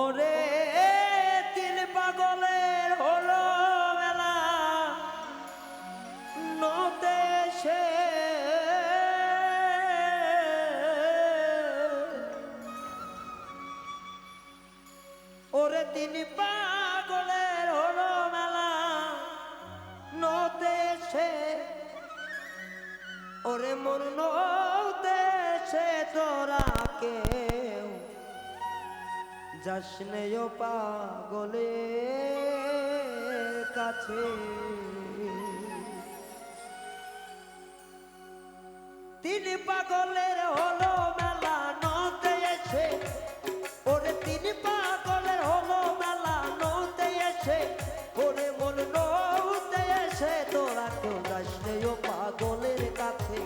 ওরে, তিল পাগলের হলো মেলা। নতে সে ওরে তিনি পাগলের হলো মেলা। নতে সে ওরে, মন নতে সে তোরা কেউ যাসনেও পাগলের কাছে। তিনি পাগলের হলো মেলা নতে এসে। ওরে তিনি পাগলের হলো মেলা নতে এসে। ওরে মন নতে এসে, তোরা কেউ যাসনেও পাগলের কাছে।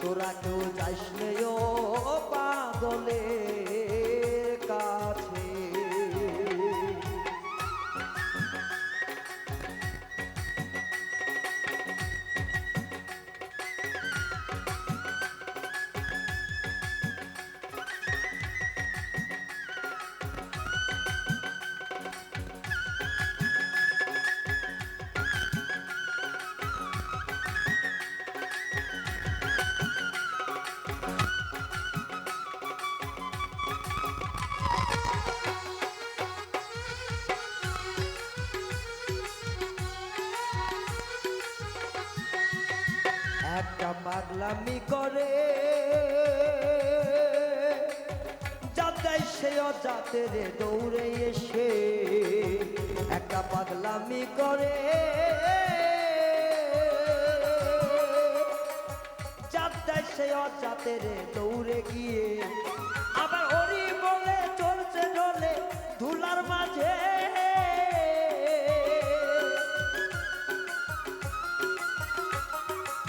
তোরা কেউ যাসনেও পাগলের একটা পাগলামি করে। যাতে সে অজাতে রে দৌড়ে এসে একটা পাগলামি করে। যাতে সে অজাতে রে দৌড়ে গিয়ে আবার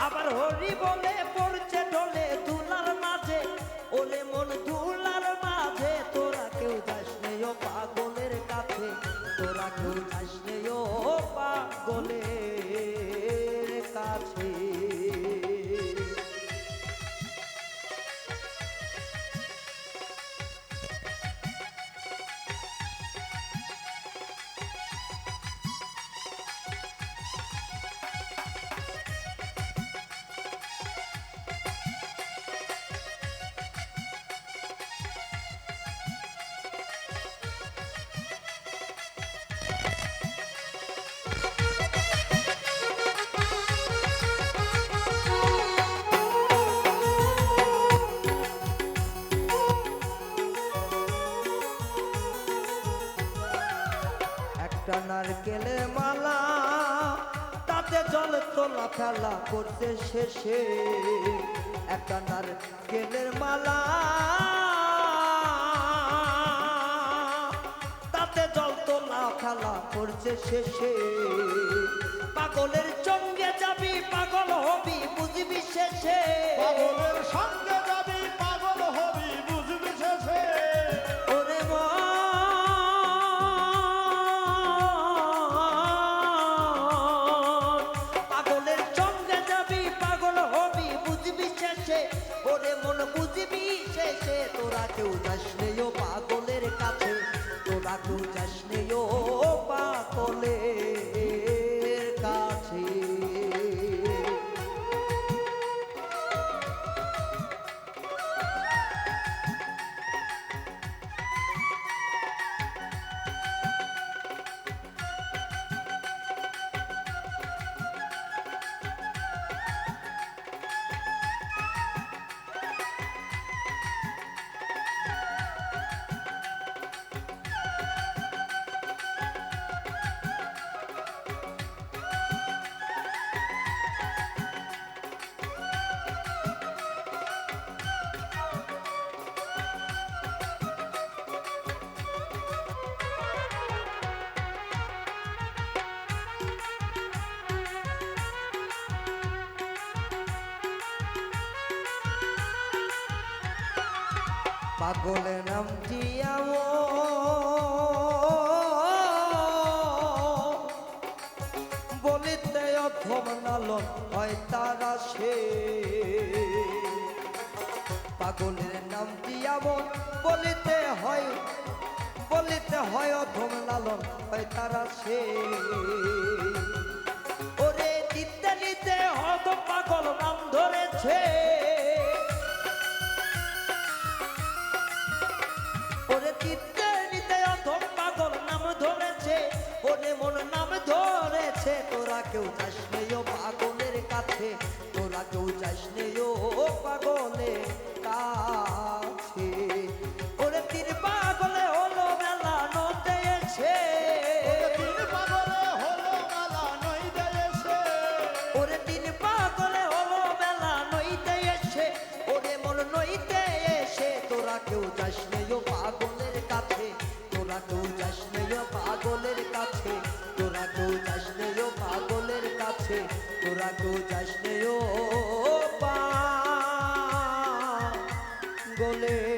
আবার হরি বলে পড়ছে ঢলে দুলার মাঝে। ওলে মন দুলার মাঝে, তোরা কেউ যাস নেই পাগলের কাছে। তোরা কেউ যাস একটা নারকেলের মালা, তাতে জল তোলা ফেলা করতে শেষে। একটা নারকেলের মালা, তাতে জল তোলা ফেলা করছে শেষে। পাগলের চঙ্গে যাবি, পাগল হবি, বুঝবি শেষে। পাগলের তোরা কেউ পাগলের নামটি বলিতে অথম নালন হয় তারা সে। পাগলের নামটি এমন বলিতে হয় বলিতে হয় অধম লালন হয় তারা সে। ওরে নিতে নিতে হত পাগল নাম ধরেছে। তোরা কেউ যাস নেই ও পাগলের কাছে তোরা কেউ যাস নেই ও পাগলের কাছে। ওরে তিন পাগলে হলো মেলা এসে এসে ওরে তিন পাগলে হলো মেলা নইতে এসে ওরে মন নইতে এসে তোরা কেউ যাস নেই ও পাগলের কাছে তোরা কেউ যাস নেই ও পাগলের কাছে তোরা কেউ যাস পাগলের